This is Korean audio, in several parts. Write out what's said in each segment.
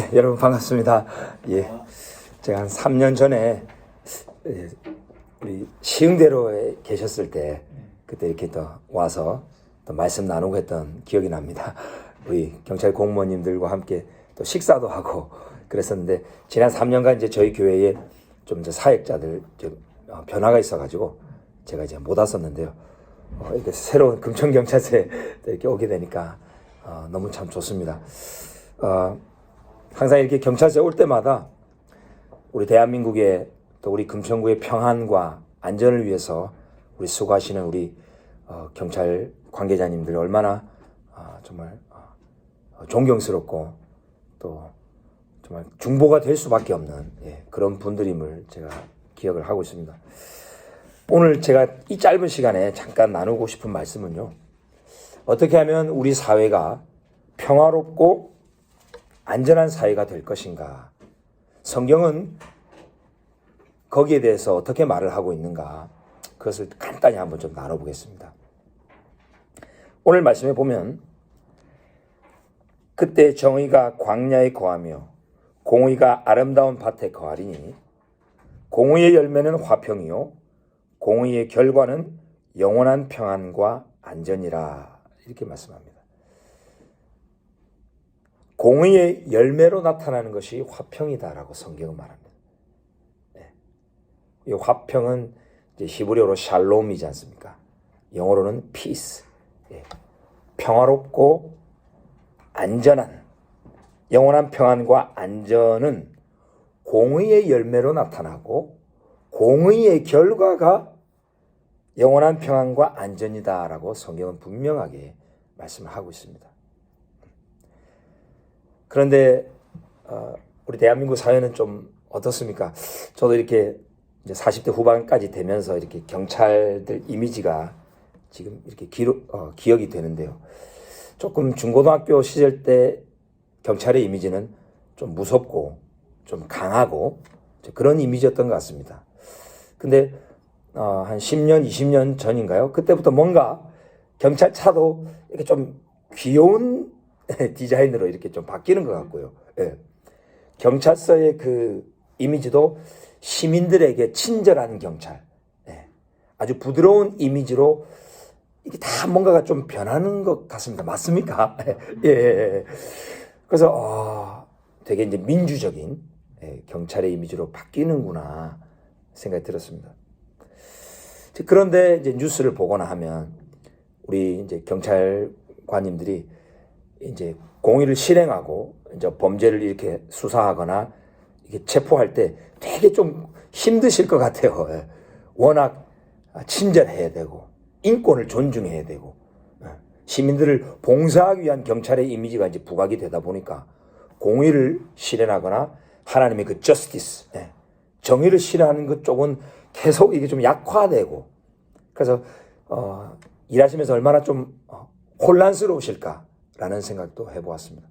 예, 여러분 반갑습니다. 예, 제가 한 3년 전에 예, 우리 시흥대로에 계셨을 때 그때 이렇게 또 와서 또 말씀 나누고 했던 기억이 납니다. 우리 경찰 공무원님들과 함께 또 식사도 하고 그랬었는데 지난 3년간 이제 저희 교회에 좀 이제 사역자들 좀 어, 변화가 있어가지고 제가 이제 못 왔었는데요. 어, 이렇게 새로운 금천경찰서에 이렇게 오게 되니까 어, 너무 참 좋습니다. 어, 항상 이렇게 경찰서에 올 때마다 우리 대한민국의 또 우리 금천구의 평안과 안전을 위해서 우리 수고하시는 우리 어, 경찰 관계자님들 얼마나 어, 정말 어, 존경스럽고 또 정말 중보가 될 수밖에 없는 예, 그런 분들임을 제가 기억을 하고 있습니다. 오늘 제가 이 짧은 시간에 잠깐 나누고 싶은 말씀은요. 어떻게 하면 우리 사회가 평화롭고 안전한 사회가 될 것인가? 성경은 거기에 대해서 어떻게 말을 하고 있는가? 그것을 간단히 한번 좀 나눠보겠습니다. 오늘 말씀에 보면 그때 정의가 광야에 거하며 공의가 아름다운 밭에 거하리니 공의의 열매는 화평이요 공의의 결과는 영원한 평안과 안전이라 이렇게 말씀합니다. 공의의 열매로 나타나는 것이 화평이다라고 성경은 말합니다. 네. 이 화평은 히브리어로 샬롬이지 않습니까? 영어로는 peace. 예. 평화롭고 안전한 영원한 평안과 안전은 공의의 열매로 나타나고 공의의 결과가 영원한 평안과 안전이다라고 성경은 분명하게 말씀을 하고 있습니다. 그런데 어, 우리 대한민국 사회는 좀 어떻습니까? 저도 이렇게 이제 40대 후반까지 되면서 이렇게 경찰들 이미지가 지금 이렇게 기록, 어, 기억이 되는데요. 조금 중고등학교 시절 때 경찰의 이미지는 좀 무섭고 좀 강하고 그런 이미지였던 것 같습니다. 근데 어, 한 10년, 20년 전인가요? 그때부터 뭔가 경찰차도 이렇게 좀 귀여운 디자인으로 이렇게 좀 바뀌는 것 같고요. 예. 경찰서의 그 이미지도 시민들에게 친절한 경찰, 예. 아주 부드러운 이미지로 이게 다 뭔가가 좀 변하는 것 같습니다. 맞습니까? 예. 그래서 어, 되게 이제 민주적인 예, 경찰의 이미지로 바뀌는구나 생각이 들었습니다. 그런데 이제 뉴스를 보거나 하면 우리 이제 경찰관님들이 이제 공의를 실행하고 이제 범죄를 이렇게 수사하거나 이게 체포할 때 되게 좀 힘드실 것 같아요. 예. 워낙 친절해야 되고 인권을 존중해야 되고 예. 시민들을 봉사하기 위한 경찰의 이미지가 이제 부각이 되다 보니까 공의를 실현하거나 하나님의 그 justice 예. 정의를 실현하는 것 쪽은 계속 이게 좀 약화되고 그래서 어, 일하시면서 얼마나 좀 어, 혼란스러우실까 라는 생각도 해보았습니다.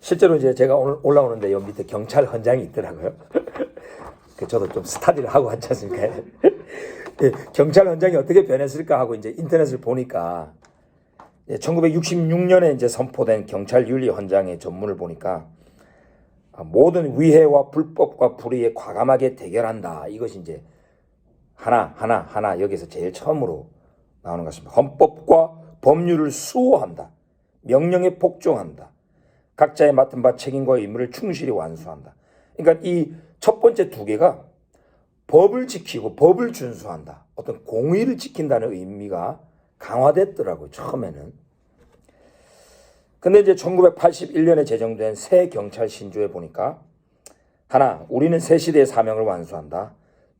실제로 이제 제가 오늘 올라오는데 여기 밑에 경찰 헌장이 있더라고요. 그 저도 좀 스타디를 하고 왔지 않습니까? 예, 경찰 헌장이 어떻게 변했을까 하고 이제 인터넷을 보니까 1966년에 이제 선포된 경찰 윤리 헌장의 전문을 보니까 아, 모든 위해와 불법과 불의에 과감하게 대결한다. 이것이 이제 하나 하나 하나 여기서 제일 처음으로 나오는 것 같습니다. 헌법과 법률을 수호한다. 명령에 복종한다. 각자의 맡은 바 책임과 의무를 충실히 완수한다. 그러니까 이 첫 번째 두 개가 법을 지키고 법을 준수한다. 어떤 공의를 지킨다는 의미가 강화됐더라고요. 처음에는. 근데 이제 1981년에 제정된 새 경찰 신조에 보니까 하나, 우리는 새 시대의 사명을 완수한다.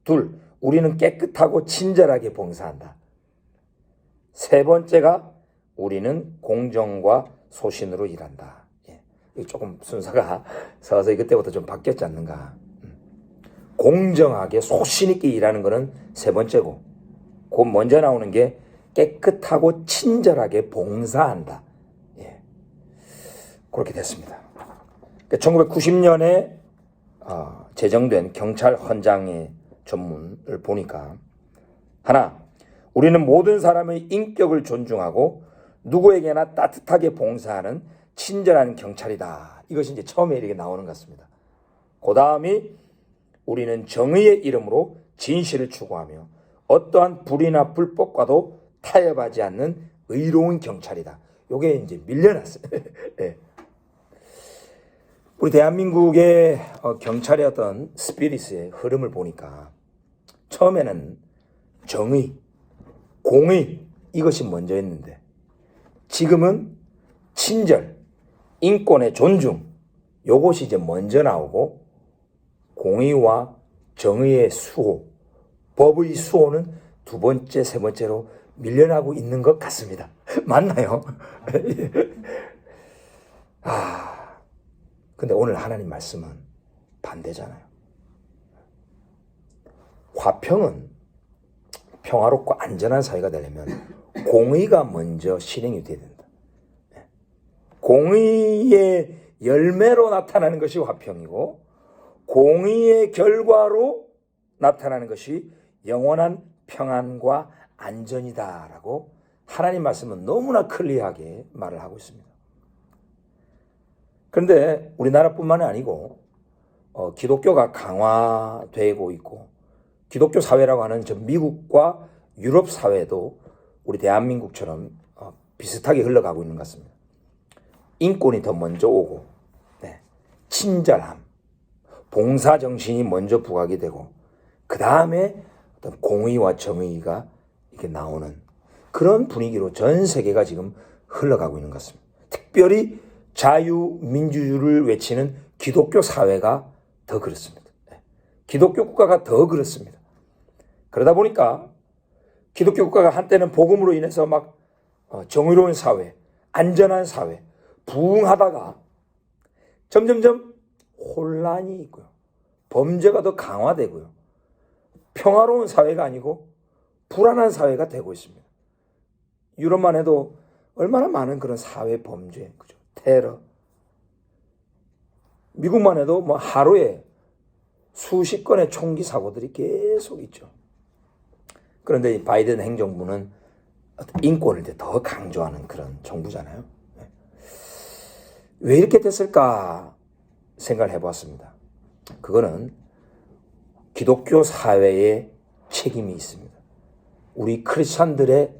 둘, 우리는 깨끗하고 친절하게 봉사한다. 세 번째가 우리는 공정과 소신으로 일한다. 예. 조금 순서가 서서히 그때부터 좀 바뀌었지 않는가. 음. 공정하게 소신 있게 일하는 것은 세 번째고, 곧 먼저 나오는 게 깨끗하고 친절하게 봉사한다. 예. 그렇게 됐습니다. 1990년에 어, 제정된 경찰 헌장의 전문을 보니까 하나, 우리는 모든 사람의 인격을 존중하고 누구에게나 따뜻하게 봉사하는 친절한 경찰이다. 이것이 이제 처음에 이렇게 나오는 것 같습니다. 그 다음이 우리는 정의의 이름으로 진실을 추구하며 어떠한 불의나 불법과도 타협하지 않는 의로운 경찰이다. 요게 이제 밀려났어요. 예. 우리 대한민국의 어, 경찰의 어떤 스피릿의 흐름을 보니까 처음에는 정의, 공의 이것이 먼저였는데 지금은 친절, 인권의 존중 요것이 이제 먼저 나오고 공의와 정의의 수호, 법의 수호는 두 번째, 세 번째로 밀려나고 있는 것 같습니다. 맞나요? 아, 근데 오늘 하나님 말씀은 반대잖아요. 화평은 평화롭고 안전한 사회가 되려면 공의가 먼저 실행이 돼야 된다. 예. 공의의 열매로 나타나는 것이 화평이고 공의의 결과로 나타나는 것이 영원한 평안과 안전이다라고 하나님 말씀은 너무나 클리어하게 말을 하고 있습니다. 그런데 우리나라뿐만 아니고 어, 기독교가 강화되고 있고 기독교 사회라고 하는 저 미국과 유럽 사회도 우리 대한민국처럼 어, 비슷하게 흘러가고 있는 것 같습니다. 인권이 더 먼저 오고 네, 친절함, 봉사 정신이 먼저 부각이 되고 그 다음에 어떤 공의와 정의가 이렇게 나오는 그런 분위기로 전 세계가 지금 흘러가고 있는 것 같습니다. 특별히 자유민주주의를 외치는 기독교 사회가 더 그렇습니다. 네. 기독교 국가가 더 그렇습니다. 그러다 보니까 기독교 국가가 한때는 복음으로 인해서 막 어, 정의로운 사회, 안전한 사회, 부흥하다가 점점점 혼란이 있고요. 범죄가 더 강화되고요. 평화로운 사회가 아니고 불안한 사회가 되고 있습니다. 유럽만 해도 얼마나 많은 그런 사회 범죄, 그죠? 테러. 미국만 해도 뭐 하루에 수십 건의 총기 사고들이 계속 있죠. 그런데 이 바이든 행정부는 인권을 더 강조하는 그런 정부잖아요. 네. 왜 이렇게 됐을까 생각을 해보았습니다. 그거는 기독교 사회에 책임이 있습니다. 우리 크리스찬들의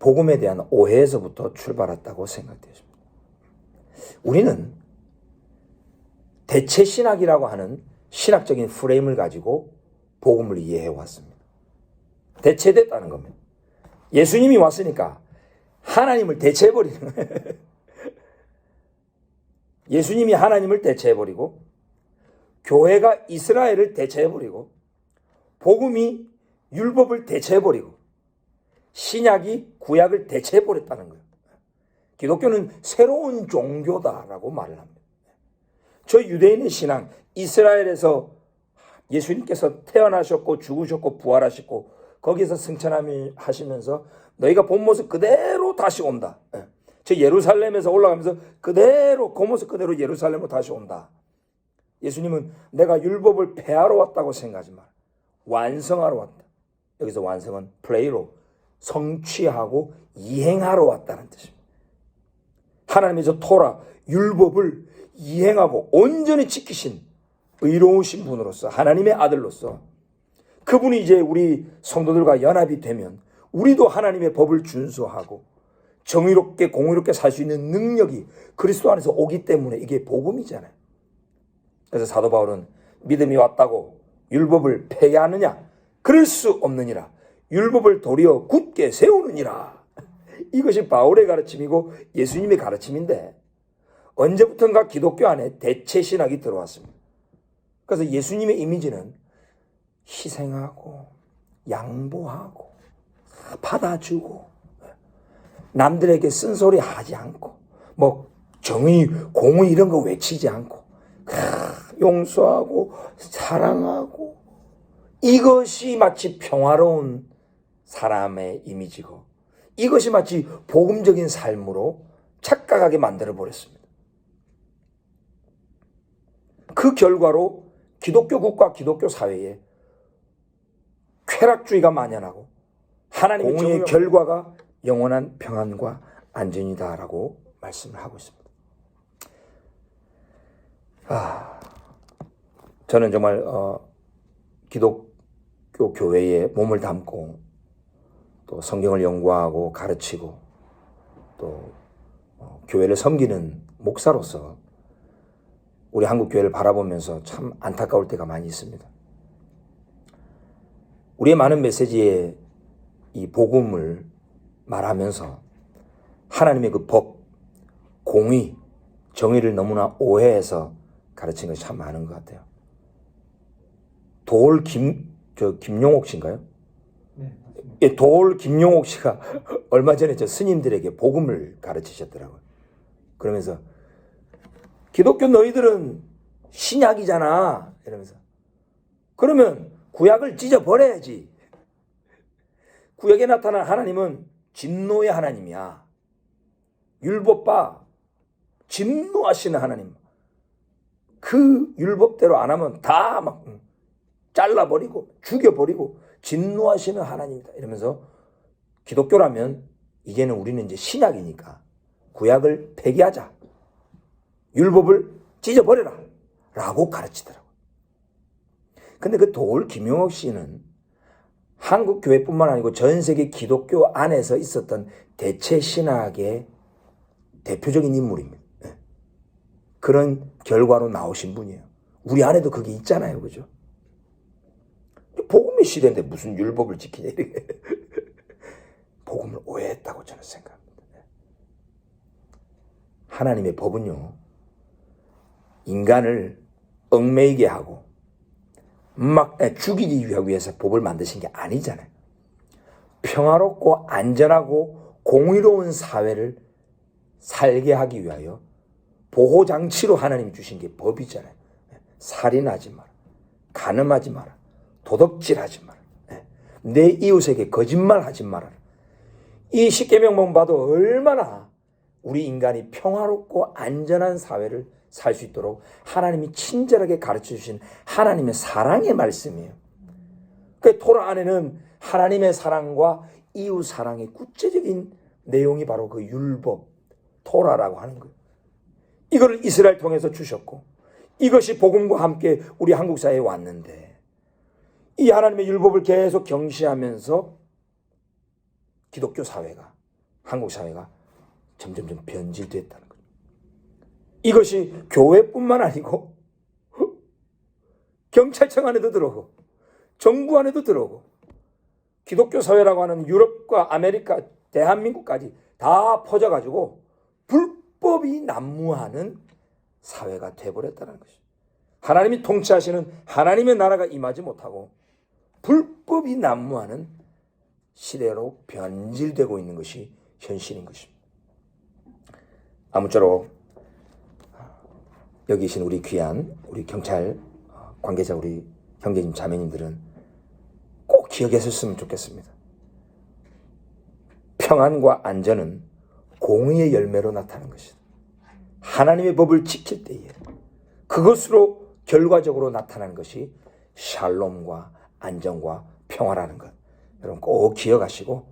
복음에 대한 오해에서부터 출발했다고 생각되십니다. 우리는 대체 신학이라고 하는 신학적인 프레임을 가지고 복음을 이해해 왔습니다. 대체됐다는 겁니다. 예수님이 왔으니까 하나님을 대체해버리는 거예요. 예수님이 하나님을 대체해버리고 교회가 이스라엘을 대체해버리고 복음이 율법을 대체해버리고 신약이 구약을 대체해버렸다는 거예요. 기독교는 새로운 종교다라고 말을 합니다. 저 유대인의 신앙, 이스라엘에서 예수님께서 태어나셨고 죽으셨고 부활하셨고 거기서 승천하시면서 너희가 본 모습 그대로 다시 온다. 예. 저 예루살렘에서 올라가면서 그대로 그 모습 그대로 예루살렘으로 다시 온다. 예수님은 내가 율법을 폐하러 왔다고 생각하지 마. 완성하러 왔다. 여기서 완성은 플레이로 성취하고 이행하러 왔다는 뜻입니다. 하나님의 저 토라 율법을 이행하고 온전히 지키신 의로우신 분으로서 하나님의 아들로서 그분이 이제 우리 성도들과 연합이 되면 우리도 하나님의 법을 준수하고 정의롭게 공의롭게 살 수 있는 능력이 그리스도 안에서 오기 때문에 이게 복음이잖아요. 그래서 사도 바울은 믿음이 왔다고 율법을 폐하느냐? 그럴 수 없느니라. 율법을 도리어 굳게 세우느니라. 이것이 바울의 가르침이고 예수님의 가르침인데 언제부턴가 기독교 안에 대체 신학이 들어왔습니다. 그래서 예수님의 이미지는 희생하고 양보하고 받아주고 남들에게 쓴소리 하지 않고 뭐 정의 공의 이런 거 외치지 않고 용서하고 사랑하고 이것이 마치 평화로운 사람의 이미지고 이것이 마치 복음적인 삶으로 착각하게 만들어 버렸습니다. 그 결과로 기독교 국가 기독교 사회에 쾌락주의가 만연하고 하나님의 공의 결과가 영원한 평안과 안전이다라고 말씀을 하고 있습니다. 아, 저는 정말 어, 기독교 교회에 몸을 담고 또 성경을 연구하고 가르치고 또 어, 교회를 섬기는 목사로서 우리 한국 교회를 바라보면서 참 안타까울 때가 많이 있습니다. 우리의 많은 메시지에 이 복음을 말하면서 하나님의 그 법, 공의, 정의를 너무나 오해해서 가르친 것이 참 많은 것 같아요. 돌 김, 저 김용옥 씨인가요? 네. 예, 돌 김용옥 씨가 얼마 전에 저 스님들에게 복음을 가르치셨더라고요. 그러면서 기독교 너희들은 신약이잖아. 이러면서 그러면 구약을 찢어 버려야지. 구약에 나타난 하나님은 진노의 하나님이야. 율법바 진노하시는 하나님. 그 율법대로 안 하면 다 막 잘라버리고 죽여버리고 진노하시는 하나님이다. 이러면서 기독교라면 이제는 우리는 이제 신약이니까 구약을 폐기하자. 율법을 찢어버려라. 라고 가르치더라고요. 근데 그돌 김용옥 씨는 한국 교회뿐만 아니고 전 세계 기독교 안에서 있었던 대체 신학의 대표적인 인물입니다. 예. 그런 결과로 나오신 분이에요. 우리 안에도 그게 있잖아요. 그죠? 복음의 시대인데 무슨 율법을 지키냐 이렇게 복음을 오해했다고 저는 생각합니다. 예. 하나님의 법은요 인간을 얽매이게 하고 막 에, 죽이기 위해서 법을 만드신 게 아니잖아요. 평화롭고 안전하고 공의로운 사회를 살게 하기 위하여 보호 장치로 하나님이 주신 게 법이잖아요. 예. 살인하지 마라. 간음하지 마라. 도덕질하지 마라. 예. 내 이웃에게 거짓말하지 마라. 이 십계명만 봐도 얼마나 우리 인간이 평화롭고 안전한 사회를 살 수 있도록 하나님이 친절하게 가르쳐 주신 하나님의 사랑의 말씀이에요. 그 토라 안에는 하나님의 사랑과 이웃 사랑의 구체적인 내용이 바로 그 율법 토라라고 하는 거예요. 이거를 이스라엘 통해서 주셨고 이것이 복음과 함께 우리 한국 사회에 왔는데 이 하나님의 율법을 계속 경시하면서 기독교 사회가 한국 사회가 점점점 변질됐다는 거죠. 이것이 교회뿐만 아니고 경찰청 안에도 들어오고 정부 안에도 들어오고 기독교 사회라고 하는 유럽과 아메리카, 대한민국까지 다 퍼져가지고 불법이 난무하는 사회가 돼버렸다는 것이죠. 하나님이 통치하시는 하나님의 나라가 임하지 못하고 불법이 난무하는 시대로 변질되고 있는 것이 현실인 것입니다. 아무쪼록 여기 계신 우리 귀한 우리 경찰 관계자 우리 형제님 자매님들은 꼭 기억했었으면 좋겠습니다. 평안과 안전은 공의의 열매로 나타나는 것이다. 하나님의 법을 지킬 때에 그것으로 결과적으로 나타나는 것이 샬롬과 안정과 평화라는 것. 여러분 꼭 기억하시고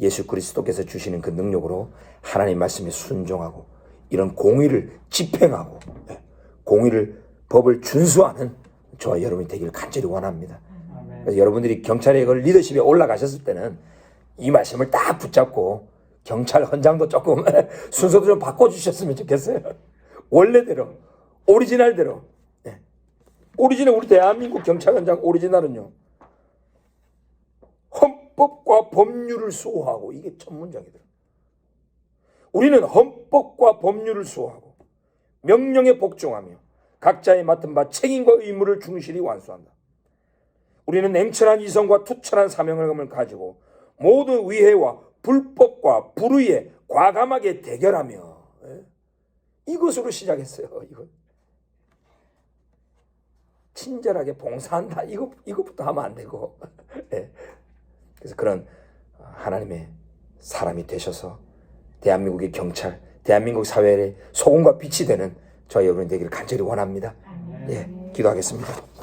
예수 그리스도께서 주시는 그 능력으로 하나님 말씀에 순종하고 이런 공의를 집행하고 예, 공의를 법을 준수하는 저와 여러분이 되기를 간절히 원합니다. 여러분들이 경찰의 그 리더십에 올라가셨을 때는 이 말씀을 딱 붙잡고 경찰 헌장도 조금 순서도 좀 바꿔주셨으면 좋겠어요. 원래대로 오리지널대로 예. 오리지널 우리 대한민국 경찰 헌장 오리지널은요 헌법과 법률을 수호하고 이게 첫 문장이더라. 우리는 헌법과 법률을 수호하고 명령에 복종하며 각자의 맡은 바 책임과 의무를 충실히 완수한다. 우리는 냉철한 이성과 투철한 사명감을 가지고 모든 위해와 불법과 불의에 과감하게 대결하며 예? 이것으로 시작했어요. 이거 친절하게 봉사한다. 이거 이것부터 하면 안 되고 예. 그래서 그런 하나님의 사람이 되셔서 대한민국의 경찰, 대한민국 사회의 소금과 빛이 되는 저희 여러분이 되기를 간절히 원합니다. 예, 기도하겠습니다.